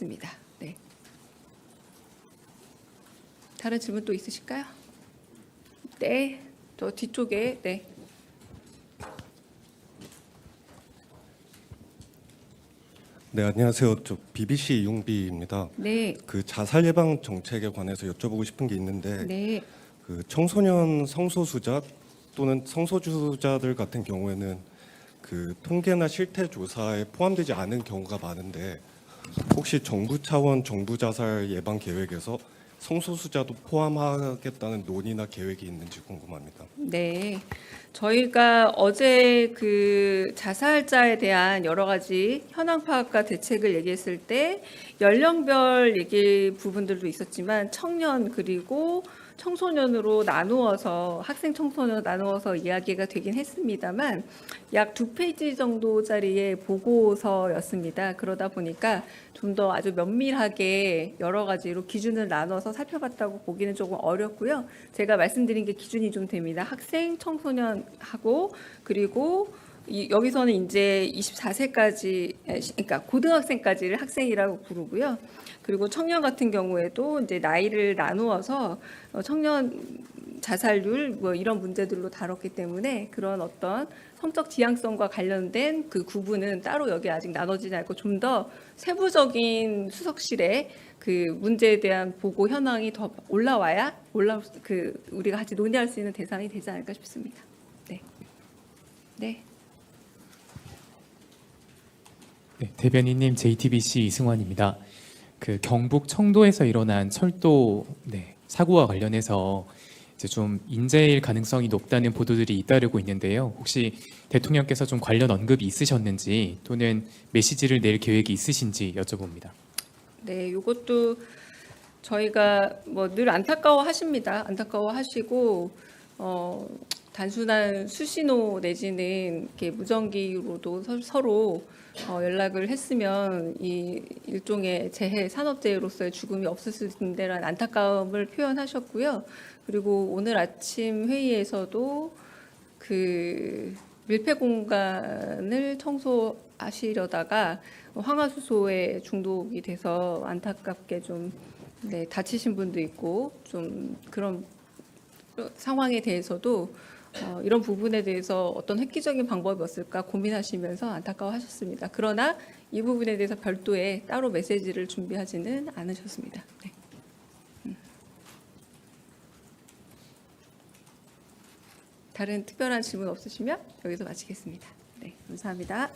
하겠습니다. 네. 다른 질문 또 있으실까요? 네, 저 뒤쪽에 네. 네 안녕하세요. 저 BBC 이용비입니다. 네, 그 자살 예방 정책에 관해서 여쭤보고 싶은 게 있는데 네, 그 청소년 성소수자 또는 성소주자들 같은 경우에는 그 통계나 실태 조사에 포함되지 않은 경우가 많은데 혹시 정부 차원 정부 자살 예방 계획에서 성소수자도 포함하겠다는 논의나 계획이 있는지 궁금합니다. 네. 저희가 어제 그 자살자에 대한 여러 가지 현황 파악과 대책을 얘기했을 때 연령별 얘기 부분들도 있었지만 청년 그리고 청소년으로 나누어서 학생 청소년 나누어서 이야기가 되긴 했습니다만 약 두 페이지 정도짜리의 보고서였습니다. 그러다 보니까 좀 더 아주 면밀하게 여러 가지로 기준을 나눠서 살펴봤다고 보기는 조금 어렵고요. 제가 말씀드린 게 기준이 좀 됩니다. 학생, 청소년하고 그리고 이, 여기서는 이제 24세까지 그러니까 고등학생까지를 학생이라고 부르고요. 그리고 청년 같은 경우에도 이제 나이를 나누어서 어, 청년 자살률 뭐 이런 문제들로 다뤘기 때문에 그런 어떤 성적 지향성과 관련된 그 구분은 따로 여기 아직 나눠지지 않고 좀 더 세부적인 수석실에 그 문제에 대한 보고 현황이 더 올라와야 올라 그 우리가 같이 논의할 수 있는 대상이 되지 않을까 싶습니다. 네. 네. 네, 대변인님 JTBC 이승환입니다. 그 경북 청도에서 일어난 철도 네, 사고와 관련해서 이제 좀 인재일 가능성이 높다는 보도들이 잇따르고 있는데요. 혹시 대통령께서 좀 관련 언급이 있으셨는지 또는 메시지를 낼 계획이 있으신지 여쭤봅니다. 네, 이것도 저희가 뭐 늘 안타까워 하십니다. 안타까워 하시고 어 단순한 수신호 내지는 이렇게 무전기로도 서- 서로 어, 연락을 했으면 이 일종의 재해 산업재해로서의 죽음이 없었을 텐데라는 안타까움을 표현하셨고요. 그리고 오늘 아침 회의에서도 그 밀폐 공간을 청소하시려다가 황화수소에 중독이 돼서 안타깝게 좀 네, 다치신 분도 있고 좀 그런 상황에 대해서도 어, 이런 부분에 대해서 어떤 획기적인 방법이 없을까 고민하시면서 안타까워하셨습니다. 그러나 이 부분에 대해서 별도의 따로 메시지를 준비하지는 않으셨습니다. 네. 음. 다른 특별한 질문 없으시면 여기서 마치겠습니다. 네, 감사합니다.